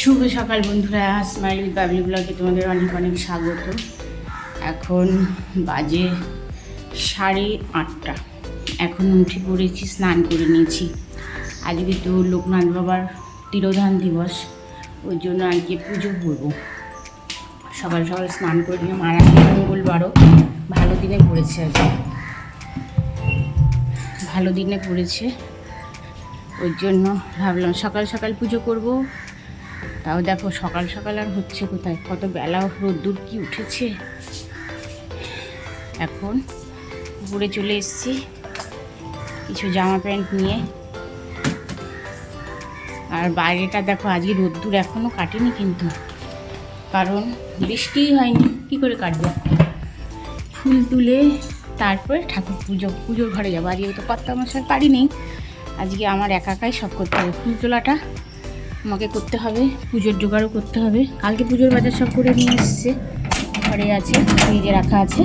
শুভ সকাল বন্ধুরা smile with Babli ব্লগে তোমাদের অনেক অনেক স্বাগত। এখন বাজে সাড়ে আটটা। এখন উঠে পড়েছি, স্নান করে নিয়েছি। আজকে তো লোকনাথ বাবার তিরোধান দিবস, ওই জন্য আজকে পুজো করব। সকাল সকাল স্নান করে নিয়ে মারা মঙ্গলবারও। ভালো দিনে পড়েছে আজকে। ভালো দিনে পড়েছে। ওই জন্য ভাবলাম সকাল সকাল পুজো করব। তাও দেখো সকাল সকাল আর হচ্ছে কোথায়? কত বেলা রোদ্দুর কি উঠেছে? এখন উপরে চলে এসেছি। কিছু জামা প্যান্ট নিয়ে। আর বাইরেটা দেখো, আজকে রোদ্দুর এখনও কাটেনি কিন্তু। কারণ বৃষ্টিই হয়নি, কি করে কাটবে? ফুল তুলে তারপরে ঠাকুর পুজো, পুজোর ঘরে যাব। আজকে তো কর্তা মশার পারি নেই। আজকে আমার একা একাই সব করতে হবে। ফুল তোলাটা আমাকে করতে হবে, পুজোর জোগাড়ও করতে হবে। কালকে পুজোর বাজার সব করে নিয়ে এসছে। ঘরে আছে, ফ্রিজে রাখা আছে।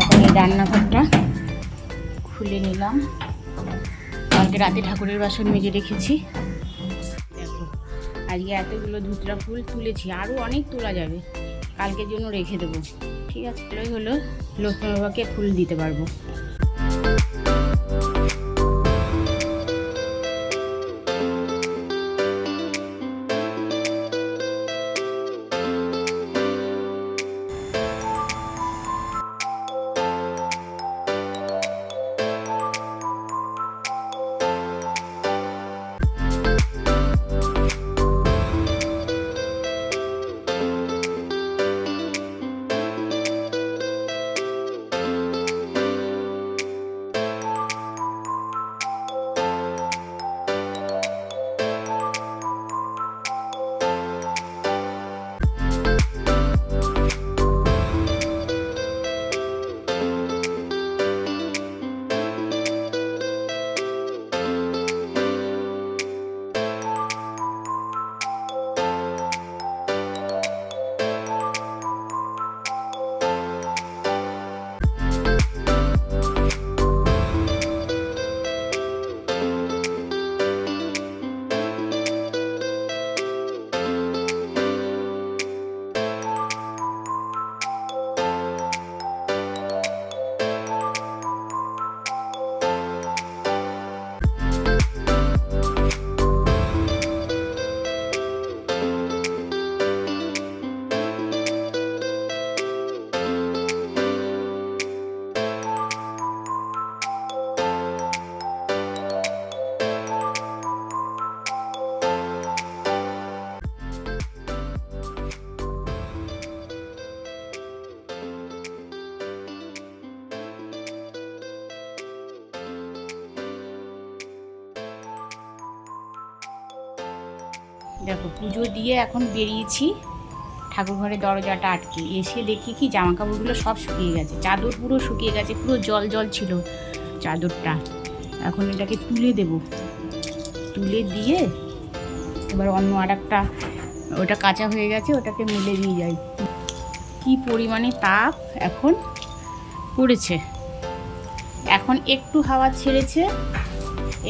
এখন এই রান্নাঘরটা খুলে নিলাম। কালকে রাতে ঠাকুরের বাসন মেজে রেখেছি। দেখো, আজকে এতগুলো ধুতরা ফুল তুলেছি আরও অনেক তোলা যাবে। কালকের জন্য রেখে দেবো। ঠিক আছে হলো লক্ষ্মী বাবাকে ফুল দিতে পারব। দেখো, পুজো দিয়ে এখন বেরিয়েছি। ঠাকুর ঘরের দরজাটা আটকে। এসে দেখি কি জামা কাপড়গুলো সব শুকিয়ে গেছে। চাদর পুরো শুকিয়ে গেছে, পুরো জল জল ছিল চাদরটা। এখন এটাকে তুলে দেব। তুলে দিয়ে এবার অন্য আর একটা ওটা কাঁচা হয়ে গেছে, ওটাকে মেলে দিয়ে যাই। কি পরিমাণে তাপ এখন পড়েছে। এখন একটু হাওয়া ছেড়েছে।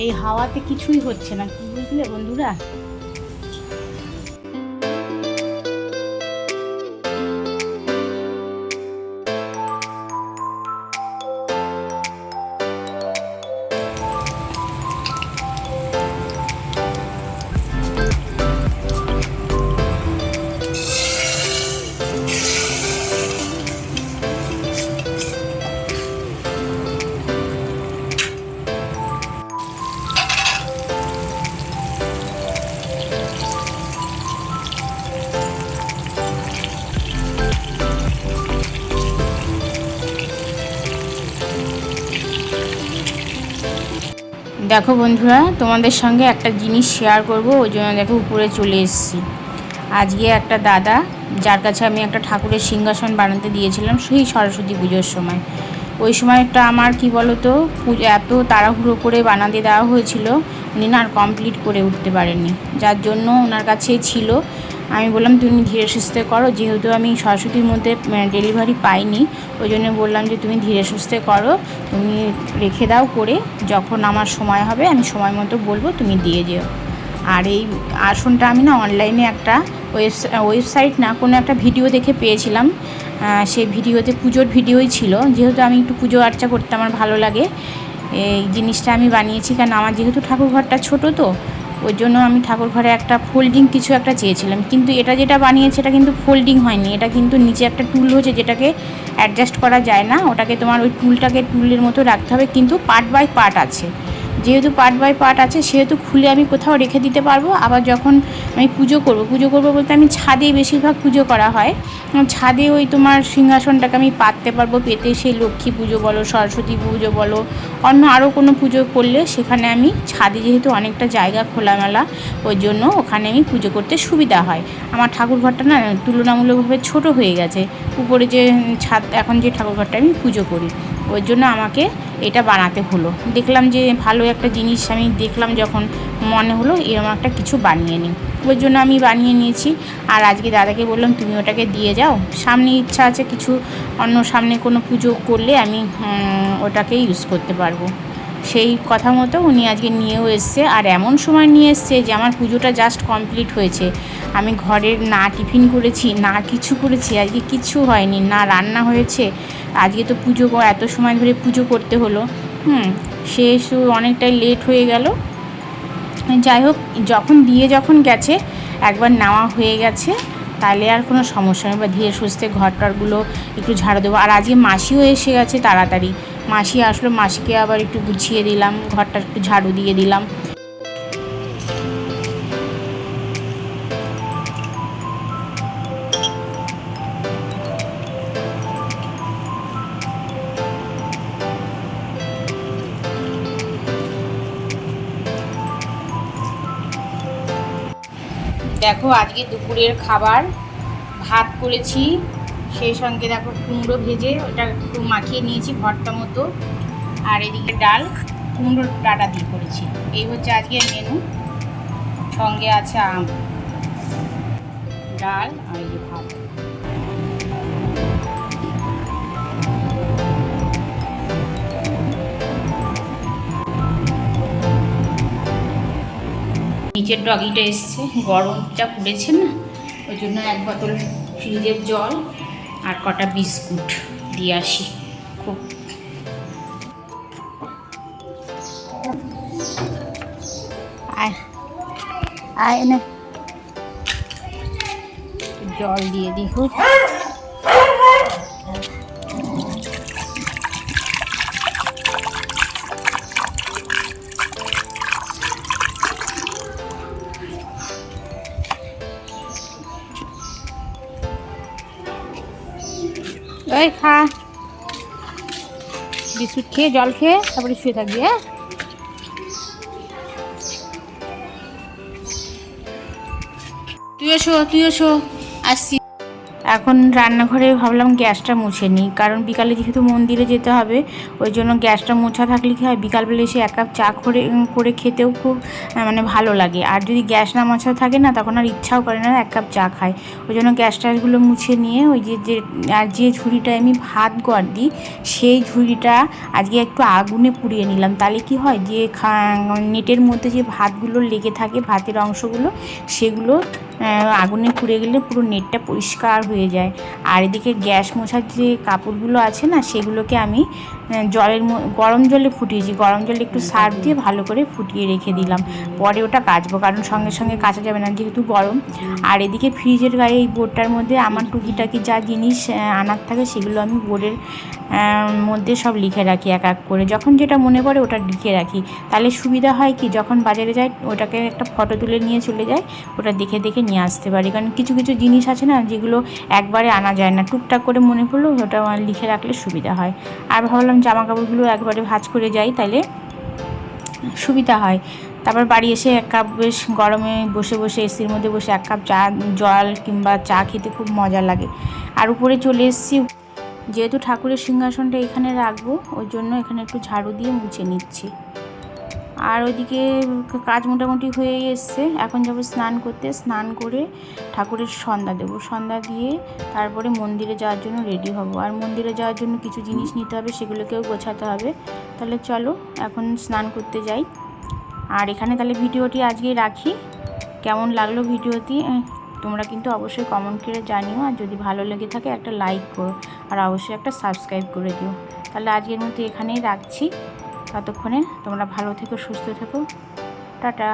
এই হাওয়াতে কিছুই হচ্ছে না। কি বুঝলে বন্ধুরা? দেখো বন্ধুরা, তোমাদের সঙ্গে একটা জিনিস শেয়ার করব, ওই জন্য দেখো উপরে চলে এসেছি। আজকে একটা দাদা, যার কাছে আমি একটা ঠাকুরের সিংহাসন বানাতে দিয়েছিলাম, সেই সরস্বতী পুজোর সময়। ওই সময়টা আমার, কি বলতো, পুজো, এত তাড়াহুড়ো করে বানাতে দেওয়া হয়েছিল, উনি না আর কমপ্লিট করে উঠতে পারেননি। যার জন্য ওনার কাছেই ছিল আমি বললাম, তুমি ধীরে সুস্থে করো। যেহেতু আমি সরস্বতীর মধ্যে ডেলিভারি পাইনি, ওই জন্য বললাম যে, তুমি ধীরে সুস্থে করো। তুমি রেখে দাও করে। যখন আমার সময় হবে, আমি সময় মতো বলব, তুমি দিয়ে যেও। আর এই আসনটা আমি না অনলাইনে একটা ওয়েবসাইট না, কোনো একটা ভিডিও দেখে পেয়েছিলাম। সেই ভিডিওতে পুজোর ভিডিওই ছিল। যেহেতু আমি একটু পুজো আর্চা করতে আমার ভালো লাগে, এই জিনিসটা আমি বানিয়েছি। কারণ আমার যেহেতু ঠাকুর ঘরটা ছোটো তো ওই জন্য আমি ঠাকুর ঘরে একটা ফোল্ডিং কিছু একটা চেয়েছিলাম। কিন্তু এটা যেটা বানিয়েছে, এটা কিন্তু ফোল্ডিং হয়নি। এটা কিন্তু নিচে একটা টুল হয়েছে যেটাকে অ্যাডজাস্ট করা যায় না। ওটাকে তোমার ওই টুলটাকে টুলের মতো রাখতে হবে। কিন্তু পার্ট বাই পার্ট আছে। যেহেতু পার্ট বাই পার্ট আছে, সেহেতু খুলে আমি কোথাও রেখে দিতে পারব। আবার যখন আমি পুজো করব পুজো করব বলতে আমি ছাদে বেশিরভাগ পুজো করা হয়। ছাদে ওই তোমার সিংহাসনটাকে আমি পাততে পারব, পেতে সেই লক্ষ্মী পুজো বলো, সরস্বতী পুজো বলো, অন্য আরও কোনো পুজো করলে সেখানে আমি ছাদে যেহেতু অনেকটা জায়গা খোলামেলা, ওই জন্য ওখানে আমি পুজো করতে সুবিধা হয়। আমার ঠাকুর ঘরটা না, তুলনামূলকভাবে ছোট হয়ে গেছে। উপরে যে ছাদ, এখন যে ঠাকুর ঘরটা আমি পুজো করি। ওই জন্য আমাকে এটা বানাতে হলো। দেখলাম যে ভালো একটা জিনিস আমি দেখলাম যখন মনে হলো এরকম একটা কিছু বানিয়ে নিই। ওই জন্য আমি বানিয়ে নিয়েছি। আর আজকে দাদাকে বললাম, তুমি ওটাকে দিয়ে যাও। সামনে ইচ্ছা আছে কিছু, অন্য সামনে কোনো পুজো করলে আমি ওটাকে ইউজ করতে পারব। সেই কথা মতো উনি আজকে নিয়েও এসছে। আর এমন সময় নিয়ে এসছে যে আমার পুজোটা জাস্ট কমপ্লিট হয়েছে। আমি ঘরের না টিফিন করেছি, না কিছু করেছি, আজকে কিচ্ছু হয়নি, না রান্না হয়েছে। আজকে তো পুজো এত সময় ধরে পুজো করতে হলো। হুম, সু- অনেকটাই লেট হয়ে গেল। যাই হোক, যখন দিয়ে যখন গেছে, একবার নেওয়া হয়ে গেছে, তাহলে আর কোনো সমস্যা নেই। বা ধীরে সুস্থে ঘর টরগুলো একটু ঝাড়ু দেবো। আর আজকে মাসিও এসে গেছে তাড়াতাড়ি। মাসি আসলো, মাসিকে আবার একটু গুছিয়ে দিলাম, ঘরটা একটু ঝাড়ু দিয়ে দিলাম। দেখো, আজকে দুপুরের খাবার, ভাত করেছি সেই সঙ্গে দেখো কুমড়ো ভেজে ওটা একটু মাখিয়ে নিয়েছি ভর্তা মতো। আর এদিকে ডাল, কুমড়োর ডাটা দিয়ে করেছি। এই হচ্ছে আজকের মেনু সঙ্গে আছে আম, ডাল আর এই ভাত। নিচের ডগিটা এসছে, গরমটা পড়েছে না, ওই জন্য এক বোতল ফ্রিজের জল। আর কটা বিস্কুট দিয়ে আসি। খুব। আয় আয় না। জল দিয়ে দিই ওই খা। বিস্কুট খেয়ে, জল খেয়ে তারপরে শুয়ে থাকবি হ্যাঁ? তুই এসো তুই এসো, আসছি। এখন রান্নাঘরে ভাবলাম গ্যাসটা মুছে নিই, কারণ বিকালে যেহেতু মন্দিরে যেতে হবে, ওই জন্য গ্যাসটা মোছা থাকলে কী হয়, বিকালবেলা এসে এক কাপ চা করে করে খেতেও খুব মানে ভালো লাগে। আর যদি গ্যাস না মোছা থাকে না, তখন আর ইচ্ছাও করে না এক কাপ চা খায়। ওই জন্য গ্যাস ট্যাসগুলো মুছে নিয়ে ওই যে যে, আর যে ঝুড়িটায় আমি ভাত গড় দিই, সেই ঝুড়িটা আজকে একটু আগুনে পুড়িয়ে নিলাম। তাহলে কি হয় যে নেটের মধ্যে যে ভাতগুলো লেগে থাকে, ভাতের অংশগুলো, সেগুলো আগুনে পুড়ে গেলে পুরো নেটটা পরিষ্কার হয়ে যায়। আর এদিকে গ্যাস মোছার যে কাপড়গুলো আছে না, সেগুলোকে আমি জলের ম- গরম জলে ফুটিয়েছি। গরম জলে একটু সার দিয়ে ভালো করে ফুটিয়ে রেখে দিলাম। পরে ওটা কাচবো, কারণ সঙ্গে সঙ্গে কাচা যাবে না, যেহেতু গরম। আর এদিকে ফ্রিজের গায়ে এই বোর্ডটার মধ্যে আমার টুকিটাকি যা জিনিস আনার থাকে সেগুলো আমি বোর্ডের মধ্যে সব লিখে রাখি এক এক করে। যখন যেটা মনে পড়ে ওটা লিখে রাখি। তাহলে সুবিধা হয় কি, যখন বাজারে যাই, ওটাকে একটা ফটো তুলে নিয়ে চলে যাই, ওটা দেখে দেখে নিয়ে আসতে পারি। কারণ কিছু কিছু জিনিস আছে না, যেগুলো একবারে আনা যায় না। টুকটাক করে মনে পড়ল ওটা লিখে রাখলে সুবিধা হয়। আর ভাবলাম জামা কাপড়গুলো একবারে ভাজ করে যাই তাহলে সুবিধা হয়। তারপর বাড়ি এসে এক কাপ বেশ গরমে বসে বসে এসির মধ্যে বসে এক কাপ চা, জল কিংবা চা খেতে খুব মজা লাগে। আর উপরে চলে এসেছি, যেহেতু ঠাকুরের সিংহাসনটা এখানে রাখব ওই জন্য এখানে একটু ঝাড়ু দিয়ে মুছে নিচ্ছি। আর ওইদিকে কাজ মোটামুটি হয়ে এসছে। এখন যাব স্নান করতে। স্নান করে ঠাকুরের সন্ধ্যা দেবো। সন্ধ্যা দিয়ে তারপরে মন্দিরে যাওয়ার জন্য রেডি হব। আর মন্দিরে যাওয়ার জন্য কিছু জিনিস নিতে হবে, সেগুলোকেও গোছাতে হবে। তাহলে চলো, এখন স্নান করতে যাই। আর এখানে তাহলে ভিডিওটি আজকে রাখি। কেমন লাগল ভিডিওটি? তোমরা কিন্তু অবশ্যই কমেন্ট করে জানিও। আর যদি ভালো লেগে থাকে, একটা লাইক করো। আর অবশ্যই একটা সাবস্ক্রাইব করে দিও। তাহলে আজকের মতো এখানেই রাখছি। ততক্ষণে তোমরা ভালো থেকো সুস্থ থেকো। টাটা।